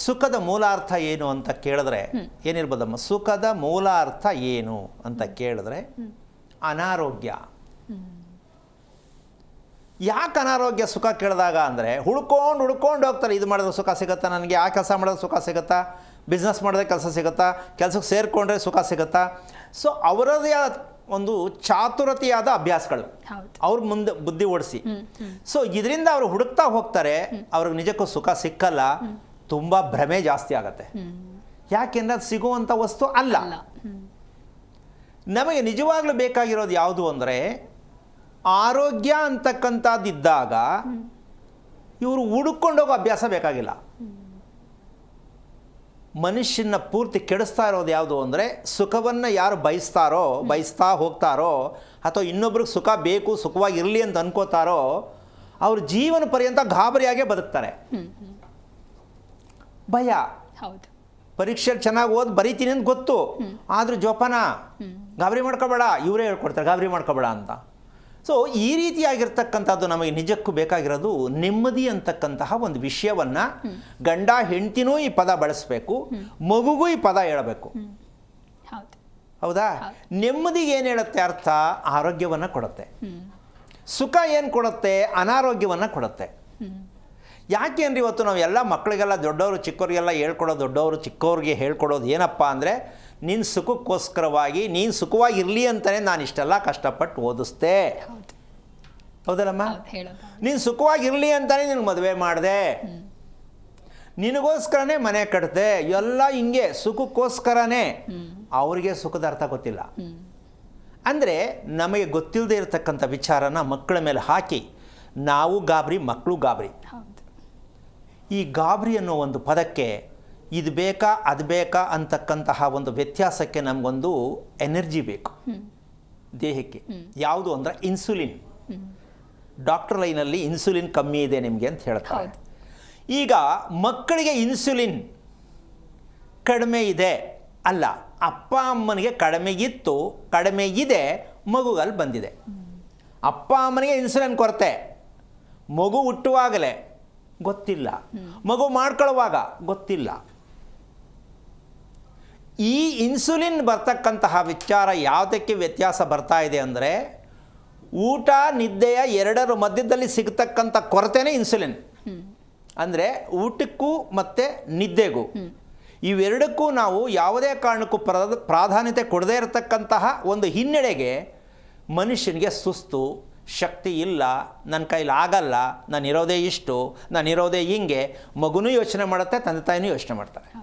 ಸುಖದ ಮೂಲಾರ್ಥ ಏನು ಅಂತ ಕೇಳಿದ್ರೆ ಏನಿರ್ಬೋದಮ್ಮ? ಸುಖದ ಮೂಲಾರ್ಥ ಏನು ಅಂತ ಕೇಳಿದ್ರೆ ಅನಾರೋಗ್ಯ. ಯಾಕೆ ಅನಾರೋಗ್ಯ ಸುಖ ಕೇಳಿದಾಗ ಅಂದರೆ ಹುಡ್ಕೊಂಡು ಹುಡ್ಕೊಂಡು ಹೋಗ್ತಾರೆ. ಇದು ಮಾಡಿದ್ರೆ ಸುಖ ಸಿಗುತ್ತಾ? ನನಗೆ ಆ ಕೆಲಸ ಮಾಡಿದ್ರೆ ಸುಖ ಸಿಗುತ್ತಾ? ಬಿಸ್ನೆಸ್ ಮಾಡಿದ್ರೆ ಕೆಲಸ ಸಿಗುತ್ತಾ? ಕೆಲಸಕ್ಕೆ ಸೇರಿಕೊಂಡ್ರೆ ಸುಖ ಸಿಗುತ್ತಾ? ಸೊ ಅವರದೇ ಆದ ಒಂದು ಚಾತುರತೆಯಾದ ಅಭ್ಯಾಸಗಳು. ಅವ್ರ ಮುಂದೆ ಬುದ್ಧಿ ಓಡಿಸಿ. ಸೊ ಇದರಿಂದ ಅವರು ಹುಡುಕ್ತಾ ಹೋಗ್ತಾರೆ. ಅವ್ರಿಗೆ ನಿಜಕ್ಕೂ ಸುಖ ಸಿಕ್ಕಲ್ಲ. ತುಂಬ ಭ್ರಮೆ ಜಾಸ್ತಿ ಆಗತ್ತೆ. ಯಾಕೆಂದ್ರೆ ಅದು ಸಿಗುವಂಥ ವಸ್ತು ಅಲ್ಲ. ನಮಗೆ ನಿಜವಾಗ್ಲೂ ಬೇಕಾಗಿರೋದು ಯಾವುದು ಅಂದರೆ ಆರೋಗ್ಯ ಅಂತಕ್ಕಂಥದ್ದಿದ್ದಾಗ ಇವರು ಹುಡುಕೊಂಡೋಗೋ ಅಭ್ಯಾಸ ಬೇಕಾಗಿಲ್ಲ. ಮನುಷ್ಯನ ಪೂರ್ತಿ ಕೆಡಿಸ್ತಾ ಇರೋದು ಯಾವುದು ಅಂದರೆ ಸುಖವನ್ನು ಯಾರು ಬಯಸ್ತಾರೋ ಬಯಸ್ತಾ ಹೋಗ್ತಾರೋ ಅಥವಾ ಇನ್ನೊಬ್ರಿಗೆ ಸುಖ ಬೇಕು ಸುಖವಾಗಿ ಇರಲಿ ಅಂತ ಅನ್ಕೋತಾರೋ ಅವ್ರ ಜೀವನ ಪರ್ಯಂತ ಗಾಬರಿಯಾಗೇ ಬದುಕ್ತಾರೆ. ಭಯ. ಹೌದು. ಪರೀಕ್ಷೆಯಲ್ಲಿ ಚೆನ್ನಾಗಿ ಓದಿ ಬರೀತೀನಿ ಅಂತ ಗೊತ್ತು. ಆದರೂ ಜೋಪಾನ ಗಾಬರಿ ಮಾಡ್ಕೋಬೇಡ. ಇವರೇ ಹೇಳ್ಕೊಡ್ತಾರೆ ಗಾಬರಿ ಮಾಡ್ಕೋಬೇಡ ಅಂತ. ಸೊ ಈ ರೀತಿಯಾಗಿರ್ತಕ್ಕಂಥದ್ದು ನಮಗೆ ನಿಜಕ್ಕೂ ಬೇಕಾಗಿರೋದು ನೆಮ್ಮದಿ ಅಂತಕ್ಕಂತಹ ಒಂದು ವಿಷಯವನ್ನು ಗಂಡ ಹೆಂಡ್ತಿನೂ ಈ ಪದ ಬಳಸಬೇಕು ಮಗುಗೂ ಈ ಪದ ಹೇಳಬೇಕು. ಹೌದು. ನೆಮ್ಮದಿಗೆ ಏನು ಹೇಳುತ್ತೆ ಅರ್ಥ? ಆರೋಗ್ಯವನ್ನು ಕೊಡುತ್ತೆ. ಸುಖ ಏನು ಕೊಡುತ್ತೆ? ಅನಾರೋಗ್ಯವನ್ನು ಕೊಡುತ್ತೆ. ಯಾಕೆ ಅಂದ್ರೆ ಇವತ್ತು ನಾವು ಎಲ್ಲ ಮಕ್ಕಳಿಗೆಲ್ಲ ದೊಡ್ಡವರು ಚಿಕ್ಕವರಿಗೆಲ್ಲ ಹೇಳ್ಕೊಡೋದು ದೊಡ್ಡವರು ಚಿಕ್ಕವ್ರಿಗೆ ಹೇಳ್ಕೊಡೋದು ಏನಪ್ಪ ಅಂದರೆ ನಿನ್ನ ಸುಖಕ್ಕೋಸ್ಕರವಾಗಿ ನೀನು ಸುಖವಾಗಿರಲಿ ಅಂತಲೇ ನಾನು ಇಷ್ಟೆಲ್ಲ ಕಷ್ಟಪಟ್ಟು ಓದಿಸ್ದೆ. ಹೌದು. ಹೌದಲ್ಲಮ್ಮ? ನೀನು ಸುಖವಾಗಿರಲಿ ಅಂತಲೇ ನಿನಗೆ ಮದುವೆ ಮಾಡಿದೆ. ನಿನಗೋಸ್ಕರನೇ ಮನೆ ಕಟ್ಟಿದೆ ಎಲ್ಲ ಹಿಂಗೆ ಸುಖಕ್ಕೋಸ್ಕರನೇ. ಅವರಿಗೆ ಸುಖದ ಅರ್ಥ ಗೊತ್ತಿಲ್ಲ. ಅಂದರೆ ನಮಗೆ ಗೊತ್ತಿಲ್ಲದೆ ಇರತಕ್ಕಂಥ ವಿಚಾರನ ಮಕ್ಕಳ ಮೇಲೆ ಹಾಕಿ ನಾವು ಗಾಬರಿ ಮಕ್ಕಳು ಗಾಬರಿ. ಈ ಗಾಬರಿ ಅನ್ನೋ ಒಂದು ಪದಕ್ಕೆ ಇದು ಬೇಕಾ ಅದು ಬೇಕಾ ಅಂತಕ್ಕಂತಹ ಒಂದು ವ್ಯತ್ಯಾಸಕ್ಕೆ ನಮಗೊಂದು ಎನರ್ಜಿ ಬೇಕು. ದೇಹಕ್ಕೆ. ಯಾವುದು ಅಂದರೆ ಇನ್ಸುಲಿನ್. ಡಾಕ್ಟರ್ ಲೈನಲ್ಲಿ ಇನ್ಸುಲಿನ್ ಕಮ್ಮಿ ಇದೆ ನಿಮಗೆ ಅಂತ ಹೇಳ್ತಾರೆ. ಈಗ ಮಕ್ಕಳಿಗೆ ಇನ್ಸುಲಿನ್ ಕಡಿಮೆ ಇದೆ ಅಲ್ಲ ಅಪ್ಪ ಅಮ್ಮನಿಗೆ ಕಡಿಮೆ ಇತ್ತು ಕಡಿಮೆ ಇದೆ ಮಗುಗಲ್ಲಿ ಬಂದಿದೆ. ಅಪ್ಪ ಅಮ್ಮನಿಗೆ ಇನ್ಸುಲಿನ್ ಕೊರತೆ ಮಗು ಹುಟ್ಟುವಾಗಲೇ. ಗೊತ್ತಿಲ್ಲ. ಮಗು ಮಾಡ್ಕೊಳ್ಳುವಾಗ ಗೊತ್ತಿಲ್ಲ. ಈ ಇನ್ಸುಲಿನ್ ಬರ್ತಕ್ಕಂತಹ ವಿಚಾರ ಯಾವುದಕ್ಕೆ ವ್ಯತ್ಯಾಸ ಬರ್ತಾ ಇದೆ ಅಂದರೆ ಊಟ ನಿದ್ದೆಯ ಎರಡರ ಮಧ್ಯದಲ್ಲಿ ಸಿಗತಕ್ಕಂಥ ಕೊರತೆನೇ ಇನ್ಸುಲಿನ್. ಅಂದರೆ ಊಟಕ್ಕೂ ಮತ್ತು ನಿದ್ದೆಗೂ. ಇವೆರಡಕ್ಕೂ ನಾವು ಯಾವುದೇ ಕಾರಣಕ್ಕೂ ಪ್ರಾಧಾನ್ಯತೆ ಕೊಡದೇ ಇರತಕ್ಕಂತಹ ಒಂದು ಹಿನ್ನಡೆಗೆ ಮನುಷ್ಯನಿಗೆ ಸುಸ್ತು ಶಕ್ತಿ ಇಲ್ಲ ನನ್ನ ಕೈಲಿ ಆಗಲ್ಲ, ನಾನು ಇರೋದೇ ಇಷ್ಟು, ನಾನು ಇರೋದೇ ಹಿಂಗೆ, ಮಗುನೂ ಯೋಚನೆ ಮಾಡುತ್ತೆ, ತಂದೆ ತಾಯಿನೂ ಯೋಚನೆ ಮಾಡ್ತಾರೆ.